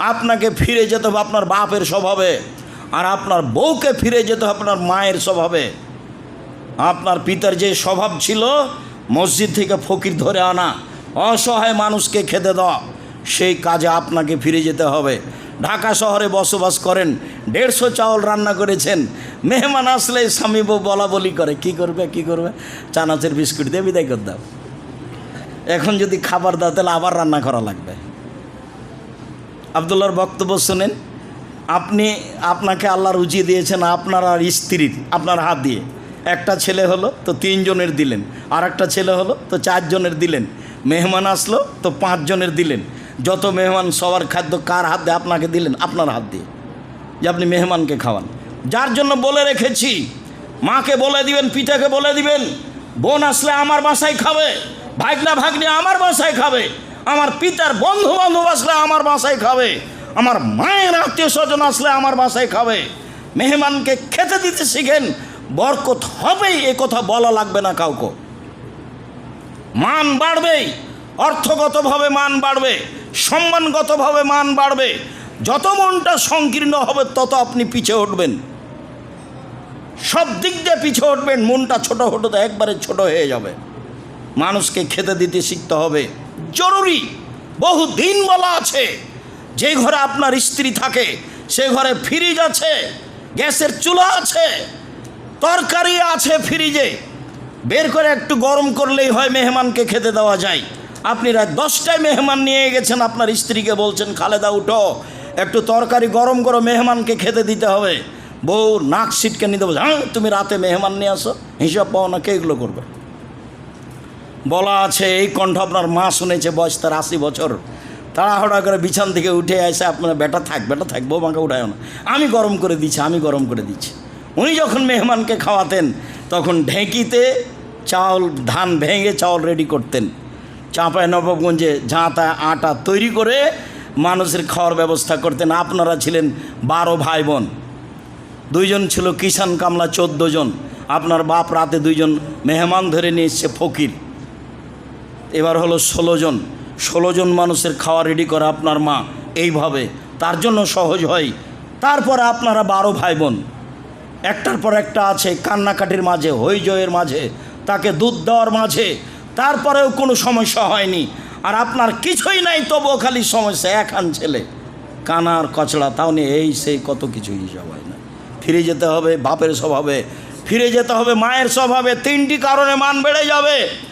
আপনাকে ফিরে যেতে হবে আপনার বাপের স্বভাবে, আর আপনার বউকে ফিরে যেতে হবে আপনার মায়ের স্বভাবে। আপনার পিতার যে স্বভাব ছিল, মসজিদ থেকে ফকির ধরে আনা, অসহায় মানুষকে খেতে দেওয়া, সেই কাজে আপনাকে ফিরে যেতে হবে। ঢাকা শহরে বসবাস করেন, দেড়শো চাউল রান্না করেছেন, মেহমান আসলে স্বামী বউ বলা বলি করে, কি করবে কি করবে? চানাচের বিস্কুট দিয়ে বিদায় করে দাও। এখন যদি খাবার দাও, তাহলে আবার রান্না করা লাগবে। আবদুল্লাহর বক্তব্য শোনেন, আপনি আপনাকে আল্লাহ রুচি দিয়েছেন আপনার আর স্ত্রীর আপনার হাত দিয়ে। একটা ছেলে হলো, তো তিনজনের দিলেন। আর একটা ছেলে হলো, তো চারজনের দিলেন। মেহমান আসলো, তো পাঁচজনের দিলেন। যত মেহমান সবার খাদ্য কার হাত দিয়ে আপনাকে দিলেন? আপনার হাত দিয়ে। যে আপনি মেহমানকে খাওয়ান। যার জন্য বলে রেখেছি, মাকে বলে দিবেন পিঠাকে বলে দিবেন, বোন আসলে আমার বাসায় খাবে, ভাগনা ভাগ্নি আমার বাসায় খাবে। আমার পিতার বন্ধু বান্ধব আসলে আমার বাসায় খাবে। আমার মায়ের আত্মীয় স্বজন আসলে আমার বাসায় খাবে। মেহমানকে খেতে দিতে শিখেন, বরকত হবেই, এ কথা বলা লাগবে না কাউকে। মান বাড়বেই, অর্থগতভাবে মান বাড়বে, সম্মানগতভাবে মান বাড়বে। যত মনটা সংকীর্ণ হবে, তত আপনি পিছে উঠবেন। সব দিক দিয়ে পিছে উঠবেন, মনটা ছোট হতে একবারে ছোট হয়ে যাবে। মানুষকে খেতে দিতে শিখতে হবে। জরুরি। বহু দিন বলা আছে, যে ঘরে আপনার স্ত্রী থাকে, সে ঘরে ফ্রিজ আছে, গ্যাসের চুলা আছে, তরকারি আছে ফ্রিজে। বের করে একটু গরম করলেই হয় মেহমানকে খেতে দেওয়া যায়। আপনি রাত দশটায় মেহমান নিয়ে গেছেন, আপনার স্ত্রীকে বলছেন, খালেদা, উঠো। একটু তরকারি গরম করো, মেহমানকে খেতে দিতে হবে। বউ নাক সিটকে নিতে বলছে হ্যাঁ তুমি রাতে মেহমান নিয়ে আসো, হিসাব পাও না কে এগুলো করবে। বলা আছে, এই কণ্ঠ আপনার মা শুনেছে বয়স তার আশি বছর। তাড়াহুড়া করে বিছান থেকে উঠে আসে আপনার বেটা থাক বেটা থাক বৌমাকে উঠায় না। আমি গরম করে দিচ্ছি, আমি গরম করে দিচ্ছি। উনি যখন মেহমানকে খাওয়াতেন, তখন ঢেঁকিতে চাউল, ধান ভেঙে চাউল রেডি করতেন। চাঁপায় নবাবগঞ্জে ঝাঁতা আটা তৈরি করে মানুষের খাওয়ার ব্যবস্থা করতেন। আপনারা ছিলেন বারো ভাই বোন দুইজন ছিল কিষান কামলা চোদ্দ জন আপনার বাপ রাতে দুইজন মেহমান ধরে নিয়ে এসছে ফকির। এবার হলো ষোলো জন। ষোলো জন মানুষের খাওয়া রেডি করা আপনার মা। এইভাবে। তার জন্য সহজ হয়। তারপরে আপনারা বারো ভাই বোন একটার পর একটা আছে কান্নাকাটির মাঝে হইজয়ের মাঝে, তাকে দুধ দেওয়ার মাঝে। তারপরেও কোনো সমস্যা হয়নি। আর আপনার কিছুই নাই, তবুও খালি সমস্যা একান ছেলে। কানার কচড়া তাও নিয়ে এই সেই কত কিছু হিসাব হয় না। ফিরে যেতে হবে, বাপের স্বভাবে। ফিরে যেতে হবে, মায়ের স্বভাবে। তিনটি কারণে মান বেড়ে যাবে।